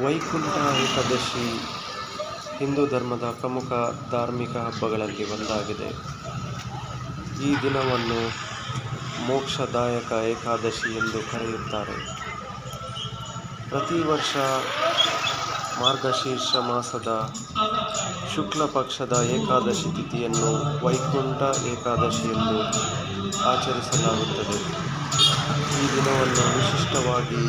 ವೈಕುಂಠ ಏಕಾದಶಿ ಹಿಂದೂ ಧರ್ಮದ ಪ್ರಮುಖ ಧಾರ್ಮಿಕ ಹಬ್ಬಗಳಲ್ಲಿ ಒಂದಾಗಿದೆ. ಈ ದಿನವನ್ನು ಮೋಕ್ಷದಾಯಕ ಏಕಾದಶಿ ಎಂದು ಕರೆಯುತ್ತಾರೆ. ಪ್ರತಿ ವರ್ಷ ಮಾರ್ಗಶೀರ್ಷ ಮಾಸದ ಶುಕ್ಲ ಪಕ್ಷದ ಏಕಾದಶಿ ತಿಥಿಯನ್ನು ವೈಕುಂಠ ಏಕಾದಶಿ ಎಂದು ಆಚರಿಸಲಾಗುತ್ತದೆ. ಈ ದಿನವನ್ನು ವಿಶಿಷ್ಟವಾಗಿ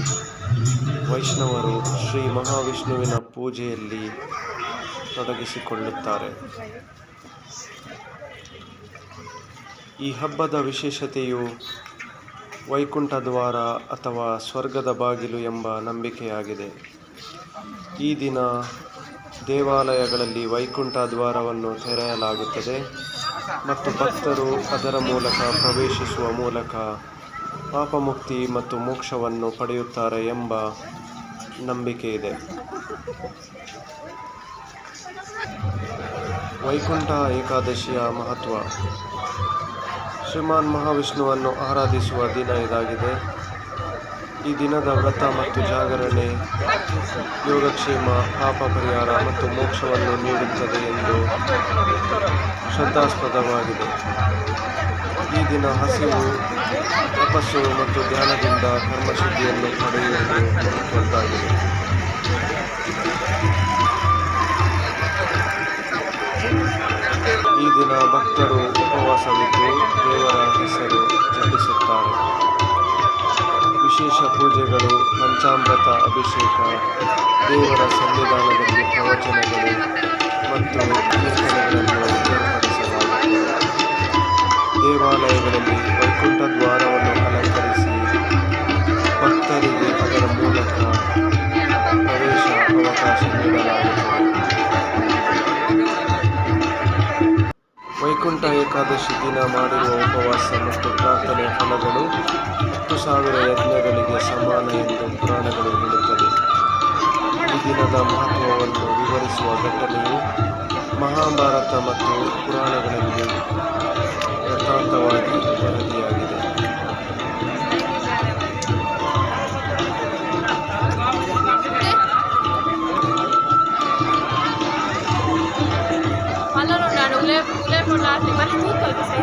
ವೈಷ್ಣವರು ಶ್ರೀ ಮಹಾವಿಷ್ಣುವಿನ ಪೂಜೆಯಲ್ಲಿ ತೊಡಗಿಸಿಕೊಳ್ಳುತ್ತಾರೆ. ಈ ಹಬ್ಬದ ವಿಶೇಷತೆಯು ವೈಕುಂಠ ದ್ವಾರ ಅಥವಾ ಸ್ವರ್ಗದ ಬಾಗಿಲು ಎಂಬ ನಂಬಿಕೆಯಾಗಿದೆ. ಈ ದಿನ ದೇವಾಲಯಗಳಲ್ಲಿ ವೈಕುಂಠ ದ್ವಾರವನ್ನು ತೆರೆಯಲಾಗುತ್ತದೆ ಮತ್ತು ಭಕ್ತರು ಅದರ ಮೂಲಕ ಪ್ರವೇಶಿಸುವ ಮೂಲಕ ಪಾಪಮುಕ್ತಿ ಮತ್ತು ಮೋಕ್ಷವನ್ನು ಪಡೆಯುತ್ತಾರೆ ಎಂಬ ನಂಬಿಕೆ ಇದೆ. ವೈಕುಂಠ ಏಕಾದಶಿಯ ಮಹತ್ವ. ಶ್ರೀಮಾನ್ ಮಹಾವಿಷ್ಣುವನ್ನು ಆರಾಧಿಸುವ ದಿನ ಇದಾಗಿದೆ. ಈ ದಿನದ ವ್ರತ ಮತ್ತು ಜಾಗರಣೆ ಯೋಗಕ್ಷೇಮ, ಪಾಪ ಪರಿಹಾರ ಮತ್ತು ಮೋಕ್ಷವನ್ನು ನೀಡುತ್ತದೆ ಎಂದು ಶ್ರದ್ಧಾಸ್ಪದವಾಗಿದೆ. ಈ ದಿನ ಹಸಿವು, ತಪಸ್ಸು ಮತ್ತು ಧ್ಯಾನದಿಂದ ಕರ್ಮಶುದ್ಧಿಯನ್ನು ಪಡೆಯುವುದು ಮಹತ್ವದ್ದಾಗಿದೆ. ಈ ದಿನ ಭಕ್ತರು ಉಪವಾಸವಿದ್ದು ದೇವರ ಹೆಸರು ಜಪಿಸುತ್ತಾರೆ. ವಿಶೇಷ ಪೂಜೆಗಳು, ಪಂಚಾಮೃತ, ಅಭಿಷೇಕ, ದೇವರ ಸನ್ನಿಧಾನದಲ್ಲಿ ಪ್ರವಚನಗಳು ಮತ್ತು ಕೀರ್ತನೆಗಳನ್ನು ಏರ್ಪಡಿಸಲಾಗುತ್ತದೆ. ದೇವಾಲಯಗಳಲ್ಲಿ ವೈಕುಂಠ ದ್ವಾರವನ್ನು ಅಲಂಕರಿಸಿ ಭಕ್ತರಿಗೆ ಅದರ ಮೂಲಕ ವೈಕುಂಠ ಏಕಾದಶಿ ದಿನ ಮಾಡಿರುವ ಉಪವಾಸ ಮತ್ತು ಪ್ರಾರ್ಥನೆ ಫಲಗಳು ಹತ್ತು ಸಾವಿರ ಯಜ್ಞಗಳಿಗೆ ಸಮಾನ ಎಂದು ಪುರಾಣಗಳು ಹೇಳುತ್ತದೆ ಈ ದಿನದ ಮಹತ್ವವನ್ನು ವಿವರಿಸುವ ಘಟನೆಯು ಮಹಾಭಾರತ ಮತ್ತು ಪುರಾಣಗಳಲ್ಲಿ ಯಥಾರ್ಥವಾಗಿ ವರದಿಯಾಗಿದೆ. animales que se.